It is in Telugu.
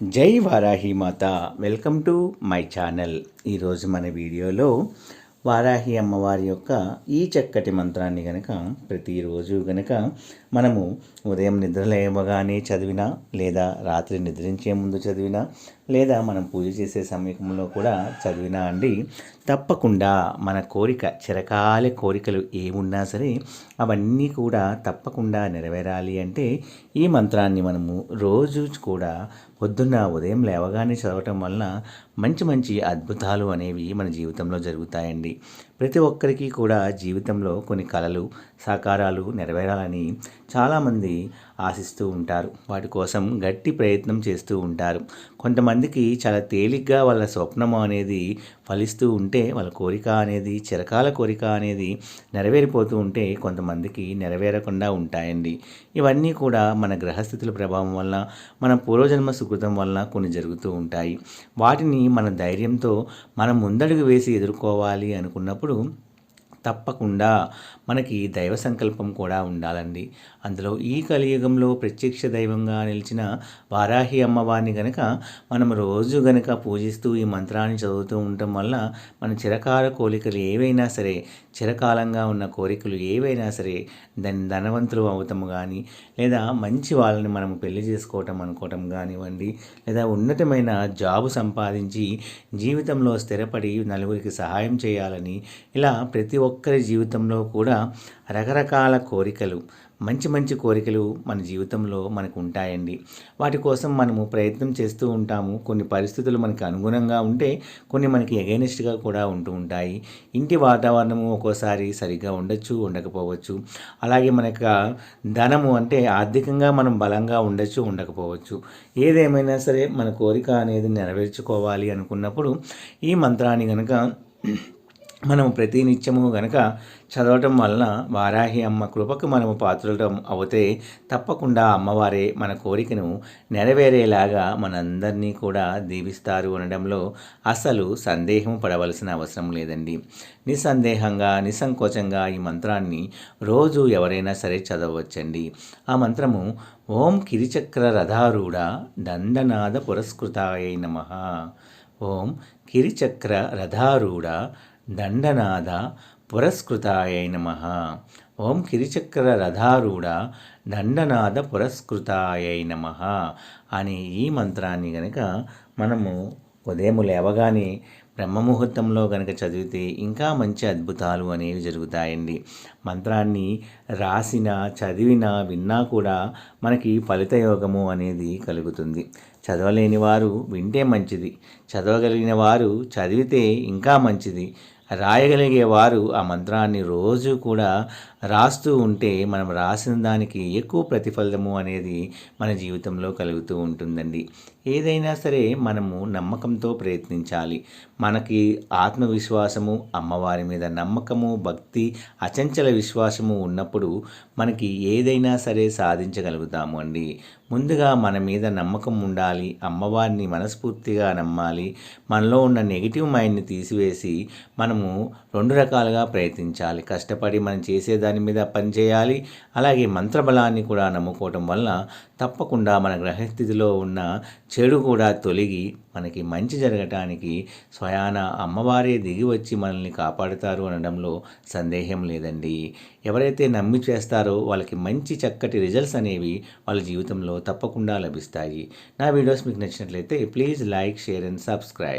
జై వారాహి మాత. Welcome to my channel. ఈరోజు మన వీడియోలో వారాహి అమ్మవారి యొక్క ఈ చక్కటి మంత్రాన్ని గనక ప్రతిరోజు గనక మనము ఉదయం నిద్రలేవగానే చదివినా లేదా రాత్రి నిద్రించే ముందు చదివినా లేదా మనం పూజ చేసే సమయంలో కూడా చదివినా అండి తప్పకుండా మన కోరిక చిరకాల కోరికలు ఏమున్నా సరే అవన్నీ కూడా తప్పకుండా నెరవేరాలి అంటే ఈ మంత్రాన్ని మనము రోజు కూడా పొద్దున్న ఉదయం లేవగానే చదవటం వలన మంచి మంచి అద్భుతాలు అనేవి మన జీవితంలో జరుగుతాయండి. ప్రతి ఒక్కరికి కూడా జీవితంలో కొన్ని కళలు సాకారాలు నెరవేరాలని చాలామంది ఆశిస్తూ ఉంటారు. వాటి కోసం గట్టి ప్రయత్నం చేస్తూ ఉంటారు. కొంతమందికి చాలా తేలిగ్గా వాళ్ళ స్వప్నము అనేది ఫలిస్తూ ఉంటే వాళ్ళ కోరిక అనేది చిరకాల కోరిక అనేది నెరవేరిపోతూ ఉంటే కొంతమందికి నెరవేరకుండా ఉంటాయండి. ఇవన్నీ కూడా మన గ్రహస్థితుల ప్రభావం వల్ల మన పూర్వజన్మ సుకృతం వలన కొన్ని జరుగుతూ ఉంటాయి. వాటిని మన ధైర్యంతో మనం ముందడుగు వేసి ఎదుర్కోవాలి అనుకున్నప్పుడు తప్పకుండా మనకి దైవ సంకల్పం కూడా ఉండాలండి. అందులో ఈ కలియుగంలో ప్రత్యక్ష దైవంగా నిలిచిన వారాహి అమ్మవారిని గనక మనం రోజు గనక పూజిస్తూ ఈ మంత్రాన్ని చదువుతూ ఉండటం వల్ల మన చిరకాల కోరికలు ఏవైనా సరే చిరకాలంగా ఉన్న కోరికలు ఏవైనా సరే దాని ధనవంతులు అవుతాము కానీ లేదా మంచి వాళ్ళని మనం పెళ్ళి చేసుకోవటం అనుకోవటం కానివ్వండి లేదా ఉన్నతమైన జాబు సంపాదించి జీవితంలో స్థిరపడి నలుగురికి సహాయం చేయాలని ఇలా ప్రతి ఒక్క ఒక్కరి జీవితంలో కూడా రకరకాల కోరికలు మంచి మంచి కోరికలు మన జీవితంలో మనకు ఉంటాయండి. వాటి కోసం మనము ప్రయత్నం చేస్తూ ఉంటాము. కొన్ని పరిస్థితులు మనకి అనుగుణంగా ఉంటే కొన్ని మనకి ఎగైనెస్ట్గా కూడా ఉంటూ ఉంటాయి. ఇంటి వాతావరణము ఒక్కోసారి సరిగ్గా ఉండొచ్చు ఉండకపోవచ్చు. అలాగే మనకు ధనము అంటే ఆర్థికంగా మనం బలంగా ఉండొచ్చు ఉండకపోవచ్చు. ఏదేమైనా సరే మన కోరిక అనేది నెరవేర్చుకోవాలి అనుకున్నప్పుడు ఈ మంత్రాన్ని కనుక మనం ప్రతి నిత్యము గనక చదవటం వలన వారాహి అమ్మ కృపకు మనము పాత్రలటం అవుతే తప్పకుండా అమ్మవారే మన కోరికను నెరవేరేలాగా మనందరినీ కూడా దీవిస్తారు అనడంలో అసలు సందేహం పడవలసిన అవసరం లేదండి. నిస్సందేహంగా నిస్సంకోచంగా ఈ మంత్రాన్ని రోజు ఎవరైనా సరే చదవచ్చండి ఆ మంత్రము ఓం కిరిచక్ర రథారూఢ దండనాద పురస్కృతాయ నమ. ఓం కిరిచక్ర రథారూఢ దండనాద పురస్కృతాయ నమ. ఓం కిరిచక్ర రథారూఢ దండనాద పురస్కృతాయ నమ అనే ఈ మంత్రాన్ని గనక మనము ఉదయం లేవగానే బ్రహ్మముహూర్తంలో కనుక చదివితే ఇంకా మంచి అద్భుతాలు అనేవి జరుగుతాయండి. మంత్రాన్ని రాసిన చదివినా విన్నా కూడా మనకి ఫలితయోగము అనేది కలుగుతుంది. చదవలేని వారు వింటే మంచిది. చదవగలిగిన వారు చదివితే ఇంకా మంచిది. రాయగలిగే వారు ఆ మంత్రాన్ని రోజు కూడా రాస్తూ ఉంటే మనం రాసిన దానికి ఎక్కువ ప్రతిఫలము అనేది మన జీవితంలో కలుగుతూ ఉంటుందండి. ఏదైనా సరే మనము నమ్మకంతో ప్రయత్నించాలి. మనకి ఆత్మవిశ్వాసము అమ్మవారి మీద నమ్మకము భక్తి అచంచల విశ్వాసము ఉన్నప్పుడు మనకి ఏదైనా సరే సాధించగలుగుతాము అండి. ముందుగా మన మీద నమ్మకం ఉండాలి. అమ్మవారిని మనస్ఫూర్తిగా నమ్మాలి. మనలో ఉన్న నెగిటివ్ మైండ్ని తీసివేసి మనము రెండు రకాలుగా ప్రయత్నించాలి. కష్టపడి మనం చేసేదాన్ని దాని మీద పనిచేయాలి అలాగే మంత్రబలాన్ని కూడా నమ్ముకోవటం వల్ల తప్పకుండా మన గ్రహస్థితిలో ఉన్న చెడు కూడా తొలగి మనకి మంచి జరగటానికి స్వయాన అమ్మవారే దిగి వచ్చి మనల్ని కాపాడుతారు అనడంలో సందేహం లేదండి. ఎవరైతే నమ్మి చేస్తారో వాళ్ళకి మంచి చక్కటి రిజల్ట్స్ అనేవి వాళ్ళ జీవితంలో తప్పకుండా లభిస్తాయి. నా వీడియోస్ మీకు నచ్చినట్లయితే please like share and subscribe.